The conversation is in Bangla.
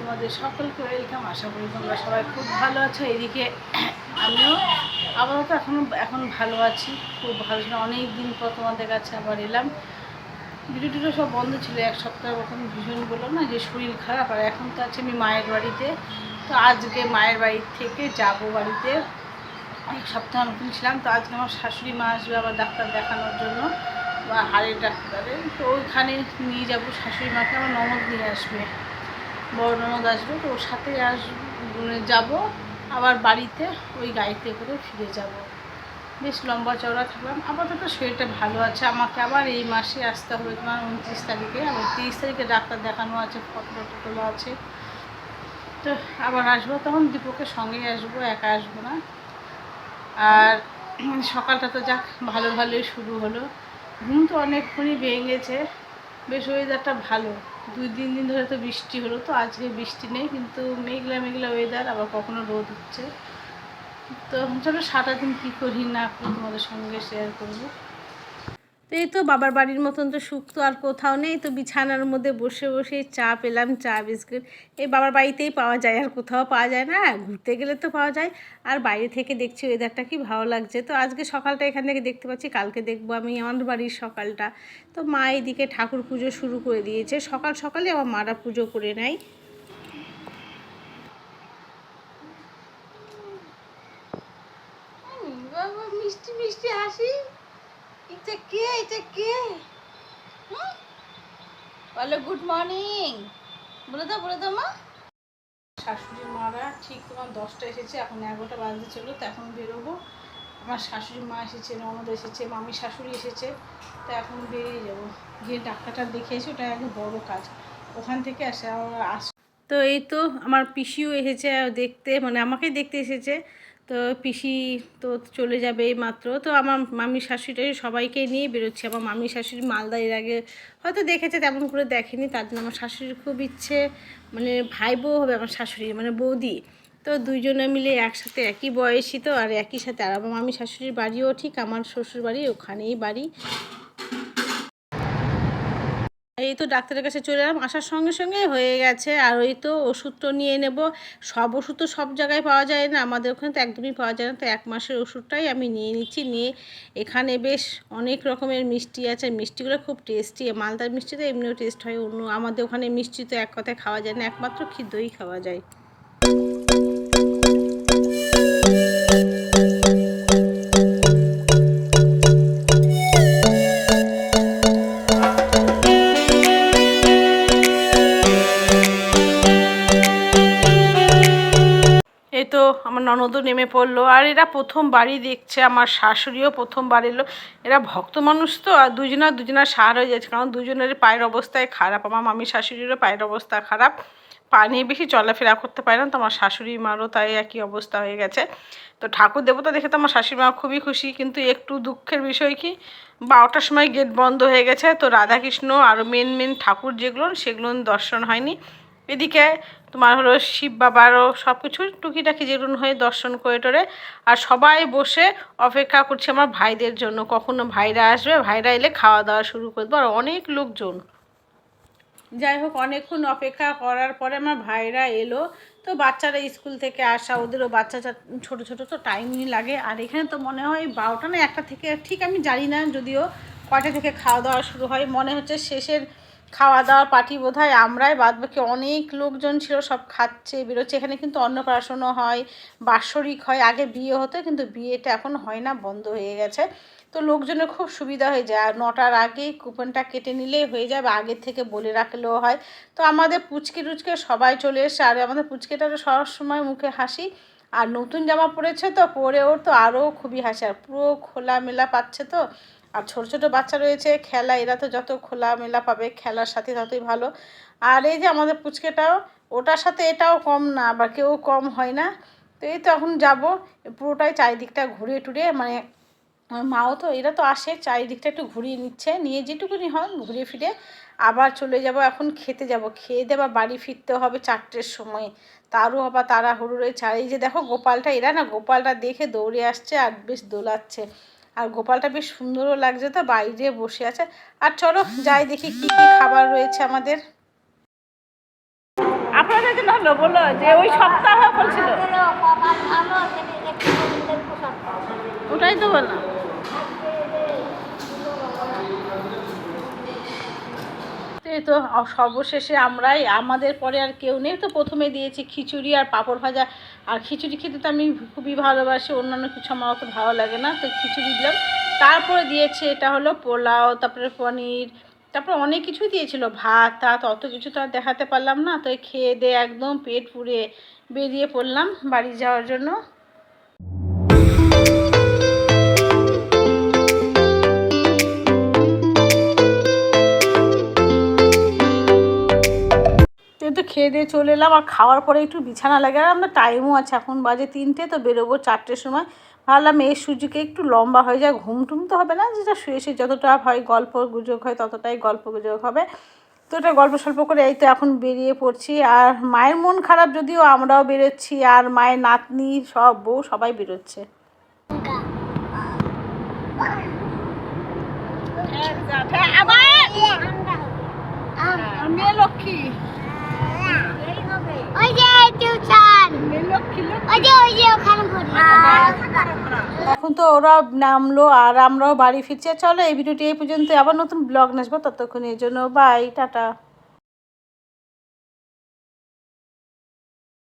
তোমাদের সকলকে ওয়েলকাম আশা করি তোমরা সবাই খুব ভালো আছো। এদিকে আমিও আপাতত এখন এখন ভালো আছি। খুব ভালো ছিল। অনেক দিন পর তোমাদের কাছে আবার এলাম। ভিডিও টিডিও সব বন্ধ ছিল, এক সপ্তাহ মতন ভীষণ বলল না যে শরীর খারাপ। আর এখন তো আছে আমি মায়ের বাড়িতে। তো আজকে মায়ের বাড়ি থেকে যাব বাড়িতে। এক সপ্তাহ মতন ছিলাম। তো আজকে আমার শাশুড়ি মা আসবে আবার ডাক্তার দেখানোর জন্য বা হাড়ের ডাক্তারের। তো ওইখানে নিয়ে যাব। শাশুড়ি মাকে আমার ননদ নিয়ে আসবে। বড় ননদ আসবে তো ওর সাথে আস যাব। আবার বাড়িতে ওই গাড়িতে করে ফিরে যাব। বেশ লম্বা চওড়া থাকলাম। আপাতত শরীরটা ভালো আছে। আমাকে আবার এই মাসে আসতে হবে তোমার উনত্রিশ তারিখে। আবার তিরিশ তারিখে ডাক্তার দেখানো আছে ফটো তোলা আছে। তো আবার আসব তখন দীপকের সঙ্গেই আসব, একা আসব না। আর সকালটা তো যাক ভালো ভালোই শুরু হলো। ঘুম তো অনেকক্ষণই ভেঙেছে। বেশ ওয়েদারটা ভালো। দুই, তিন দিন ধরে তো বৃষ্টি হলো, তো আজকে বৃষ্টি নেই, কিন্তু মেঘলা মেঘলা ওয়েদার আবার কখনো রোদ হচ্ছে তো চলো সারাদিন দিন কী করি, না করি তোমাদের সঙ্গে শেয়ার করব। তো এই তো বাবার বাড়ির মতন তো সুখ তো আর কোথাও নেই, তো বিছানার মধ্যে বসে বসে চা পেলাম, চা, বিস্কুট। এই বাবার বাড়িতেই পাওয়া যায়, আর কোথাও পাওয়া যায় না ঘুরতে গেলে তো পাওয়া যায়। আর বাইরে থেকে দেখছি ওয়েদারটা কি ভালো লাগছে। তো আজকে সকালটা এখান থেকে দেখতে পাচ্ছি, কালকে দেখব আমি আমার বাড়ির সকালটা। তো মা এদিকে ঠাকুর পুজো শুরু করে দিয়েছে। সকাল সকালে আমার মারা পুজো করে নেয়। মিষ্টি মিষ্টি হাসি। এটা কে এটা কে? বলো গুড মর্নিং বলে দাও বলে দাও মা। শাশুড়ি মারা ঠিক তোমার দশটা এসেছে এখন এগারোটা বাজতে চলো তো এখন বেরোবো। আমার শাশুড়ি মা এসেছে ননদ এসেছে মামি শাশুড়ি এসেছে তো এখন বেরিয়ে যাব। গিয়ে ডাক্তারটা দেখে এসে ওটা এক বড় কাজ। ওখান থেকে আসে আস তো এই তো আমার পিসিও এসেছে দেখতে মানে আমাকেই দেখতে এসেছে। তো পিসি তো চলে যাবে মাত্র। তো আমার মামি শাশুড়ি সবাইকে নিয়ে বেরোচ্ছে। আমার মামি শাশুড়ি মালদা এর আগে হয়তো দেখেছে, তেমন করে দেখেনি। তার জন্য আমার শাশুড়ির খুব ইচ্ছে মানে ভাই বউ হবে আমার শাশুড়ি মানে বৌদি। তো দুইজনে মিলে একসাথে একই বয়সী তো, আর একই সাথে। আর আমার মামি শাশুড়ির বাড়িও ঠিক, আমার শ্বশুর বাড়ি ওখানেই বাড়ি। এই তো ডাক্তারের কাছে চলে এলাম। আসার সঙ্গে সঙ্গে হয়ে গেছে। আর ওই তো ওষুধটা নিয়ে নেব। সব ওষুধ তো সব জায়গায় পাওয়া যায় না। আমাদের ওখানে তো একদমই পাওয়া যায় না। তো এক মাসের ওষুধটাই আমি নিয়ে নিচ্ছি। নিয়ে এখানে বেশ অনেক রকমের মিষ্টি আছে। মিষ্টিগুলো খুব টেস্টি। মালদার মিষ্টি তো এমনিও টেস্ট হয়। অন্য আমাদের ওখানে মিষ্টি তো এক কথায় খাওয়া যায় না। একমাত্র খিদ্দই খাওয়া যায়। আমার ননদও নেমে পড়ল। আর এরা প্রথম বাড়ি দেখছে, আমার শাশুড়িও প্রথম বাড়ি এলো। এরা ভক্ত মানুষ তো, আর দুজনা দুজনা সার হয়ে যাচ্ছে। কারণ দুজনের পায়ের অবস্থায় খারাপ, আমার মামি শাশুড়িরও পায়ের অবস্থা খারাপ। পা নিয়ে বেশি চলাফেরা করতে পারে না, তো আমার শাশুড়ি মারও তাই একই অবস্থা হয়ে গেছে। তো ঠাকুর দেবতা দেখে তো আমার শাশুড়ি মা খুবই খুশি, কিন্তু একটু দুঃখের বিষয় কি, বারোটার সময় গেট বন্ধ হয়ে গেছে। তো রাধাকৃষ্ণ আরও মেন মেন ঠাকুর যেগুলো, সেগুলো দর্শন হয়নি। এদিকে তোমার হলো শিব বাবারও সব কিছু টুকিটাকি যেগুলো হয়ে দর্শন করে টরে। আর সবাই বসে অপেক্ষা করছে আমার ভাইদের জন্য। কখনো ভাইরা আসবে, ভাইরা এলে খাওয়া দাওয়া শুরু করে দেবো। আর অনেক লোকজন। যাই হোক, অনেকক্ষণ অপেক্ষা করার পরে আমার ভাইরা এলো। তো বাচ্চারা স্কুল থেকে আসা, ওদেরও বাচ্চা ছোট ছোট তো টাইমই লাগে। আর এখানে তো মনে হয় বারোটা না একটা থেকে, ঠিক আমি জানি না, যদিও কয়টা থেকে খাওয়া দাওয়া শুরু হয়। মনে হচ্ছে শেষের খাওয়া দাওয়া পার্টি বোধ হয় আমরাই। বাদ বাকি অনেক লোকজন ছিল, সব খাচ্ছে, বেরোচ্ছে। এখানে কিন্তু অন্নপ্রাশনও হয়, বাৎসরিক হয়। আগে বিয়ে হতো, কিন্তু বিয়েটা এখন হয় না, বন্ধ হয়ে গেছে। তো লোকজনের খুব সুবিধা হয়ে যায়। আর নটার আগেই কুপনটা কেটে নিলেই হয়ে যাবে আগের থেকে বলে রাখলেও হয়। তো আমাদের পুচকে টুচকে সবাই চলে এসছে। আর আমাদের পুচকেটা তো সব সময় মুখে হাসি। আর নতুন জামা পরেছে তো পরে ওর তো আরও খুবই হাসি। আর পুরো খোলামেলা পাচ্ছে তো। আর ছোট ছোট বাচ্চা রয়েছে, খেলা, এরা তো যত খোলামেলা পাবে, খেলার সাথে ততই ভালো। আর এই যে আমাদের পুচকেটাও, ওটার সাথে এটাও কম না, আবার কেউ কম হয় না। তো এই তো এখন যাব, পুরোটাই চারিদিকটা ঘুরে টুরে মানে মাও তো, এরা তো আসে, চারিদিকটা একটু ঘুরিয়ে নিচ্ছে, নিয়ে যেটুকুনি হয় ঘুরে ফিরে আবার চলে যাব, এখন খেতে যাব। খেয়ে দিয়ে বাড়ি ফিরতে হবে চারটের সময়। তারও আবার আর এই যে দেখো গোপালটা, এরা না গোপালটা দেখে দৌড়ে আসছে আর বেশ দোলাচ্ছে। আর গোপালটা বেশ সুন্দরও লাগছে তো বাইরে বসে আছে। আর চলো যাই দেখি কি কি খাবার রয়েছে আমাদের। আপনাদের জন্য হলো বলো যে ওই সপ্তাহ বলছিল। ওটাই তো বললাম। তো তো সর্বশেষে আমরাই, আমাদের পরে আর কেউ নেই। তো প্রথমে দিয়েছি খিচুড়ি আর পাঁপড় ভাজা। আর খিচুড়ি খেতে তো আমি খুবই ভালোবাসি, অন্যান্য কিছু আমার অত ভালো লাগে না। তো খিচুড়ি দিলাম। তারপরে দিয়েছে, এটা হলো পোলাও, তারপরে পনির, তারপরে অনেক কিছুই দিয়েছিল। ভাত টাত অত কিছু তো আর দেখাতে পারলাম না। তো খেয়ে দিয়ে একদম পেট পুড়ে বেরিয়ে পড়লাম বাড়ি যাওয়ার জন্য। খেয়ে দিয়ে চলে এলাম আর খাওয়ার পরে একটু বিছানা লাগে। আর আমরা টাইমও আছে এখন বাজে তিনটে তো বেরোবো চারটের সময়। ভাবলাম এই সুযোগে একটু লম্বা হয়ে যায় ঘুম টুম তো হবে না যেটা শুয়ে শুয়ে যতটা হয় গল্প গুজব হয় ততটাই গল্প গুজব হবে। তো এটা গল্প সল্প করে এই তো এখন বেরিয়ে পড়ছি। আর মায়ের মন খারাপ যদিও আমরাও বেরোচ্ছি আর মায়ের নাতনি সব বউ সবাই বেরোচ্ছে। মেয়ে লক্ষ্মী। ওই যে টিউশন। ওই যে ওই যে ওখানে পড়ি এখন তো ওরা নামলো আর আমরাও বাড়ি ফিরছে। চলো এই ভিডিওটি এই পর্যন্ত আবার নতুন ব্লগ নাসবো ততক্ষণ এই জন্য বাই টাটা।